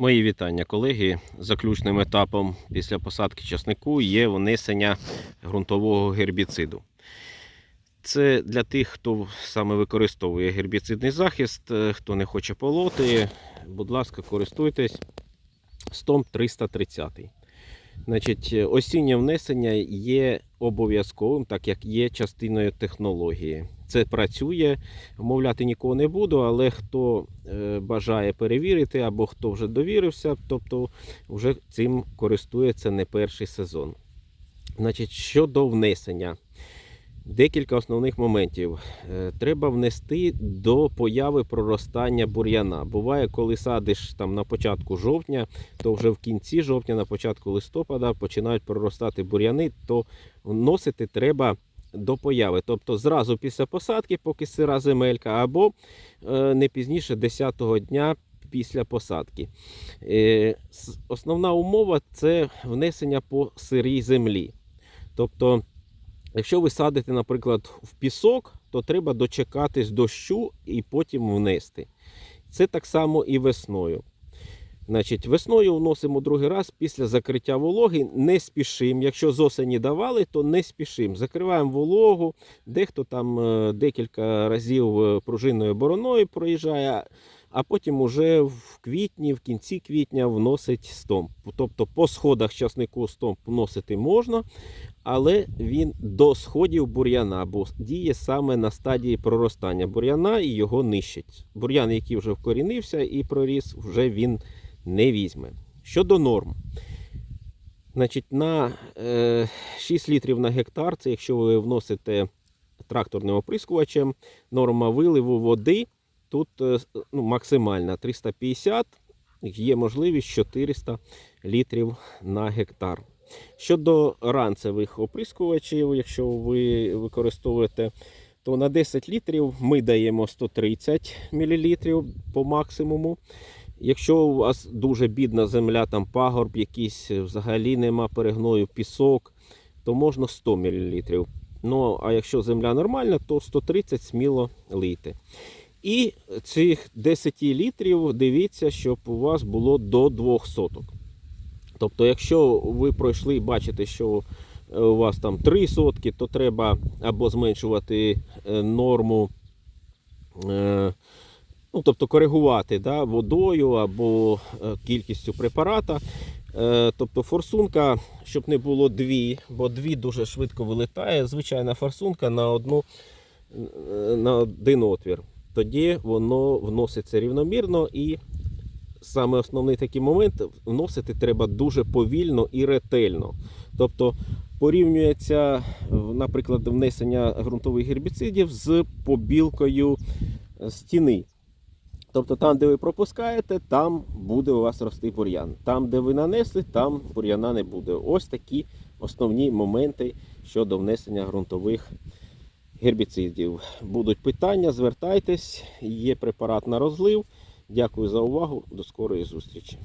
Мої вітання, колеги. Заключним етапом після посадки часнику є внесення ґрунтового гербіциду. Це для тих, хто саме використовує гербіцидний захист, е, хто не хоче полоти. Будь ласка, користуйтесь стом 330. Значить, е, осіннє внесення є обов'язковим, так як є частиною технології. Це працює, вмовляти нікого не буду, але хто е, бажає перевірити або хто вже довірився, тобто вже цим користується не перший сезон. Значить, щодо внесення, декілька основних моментів. Е, Треба внести до появи проростання бур'яна. Буває, коли садиш там на початку жовтня, то вже в кінці жовтня, на початку листопада починають проростати бур'яни, то вносити треба до появи. Тобто зразу після посадки, поки сира земелька, або е, не пізніше 10-го дня після посадки. Е, Основна умова це внесення по сирій землі. Тобто, якщо ви садите, наприклад, в пісок, то треба дочекатись дощу і потім внести. Це так само і весною. Значить, весною вносимо другий раз після закриття вологи. Не спішимо. Якщо з осені давали, то не спішимо. Закриваємо вологу. Дехто там е, декілька разів е, пружинною бороною проїжджає, а потім уже в квітні, в кінці квітня вносить стомп. Тобто по сходах часнику стомп вносити можна, але він до сходів бур'яна, бо діє саме на стадії проростання бур'яна і його нищить. Бур'ян, який вже вкорінився і проріс, вже він не візьме. Щодо норм. Значить, на е, 6 літрів на гектар, це якщо ви вносите тракторним оприскувачем, норма виливу води тут е, ну, максимальна 350, є можливість 400 літрів на гектар. Щодо ранцевих оприскувачів, якщо ви використовуєте, то на 10 літрів ми даємо 130 мл по максимуму. Якщо у вас дуже бідна земля, там пагорб якийсь, взагалі нема перегною, пісок, то можна 100 мл. Ну, а якщо земля нормальна, то 130 сміло лийте. І цих 10 літрів дивіться, щоб у вас було до 2 соток. Тобто, якщо ви пройшли і бачите, що е, у вас там 3 сотки, то треба або зменшувати е, норму. е, Ну, тобто коригувати да, водою або кількістю препарата. Тобто форсунка, щоб не було дві, бо дві дуже швидко вилітає. Звичайна форсунка на, одну, на один отвір. Тоді воно вноситься рівномірно і саме основний такий момент вносити треба дуже повільно і ретельно. Тобто порівнюється, наприклад, внесення ґрунтових гербіцидів з побілкою стіни. Тобто там, де ви пропускаєте, там буде у вас рости бур'ян. Там, де ви нанесли, там бур'яна не буде. Ось такі основні моменти щодо внесення ґрунтових гербіцидів. Будуть питання, звертайтесь, є препарат на розлив. Дякую за увагу. До скорої зустрічі.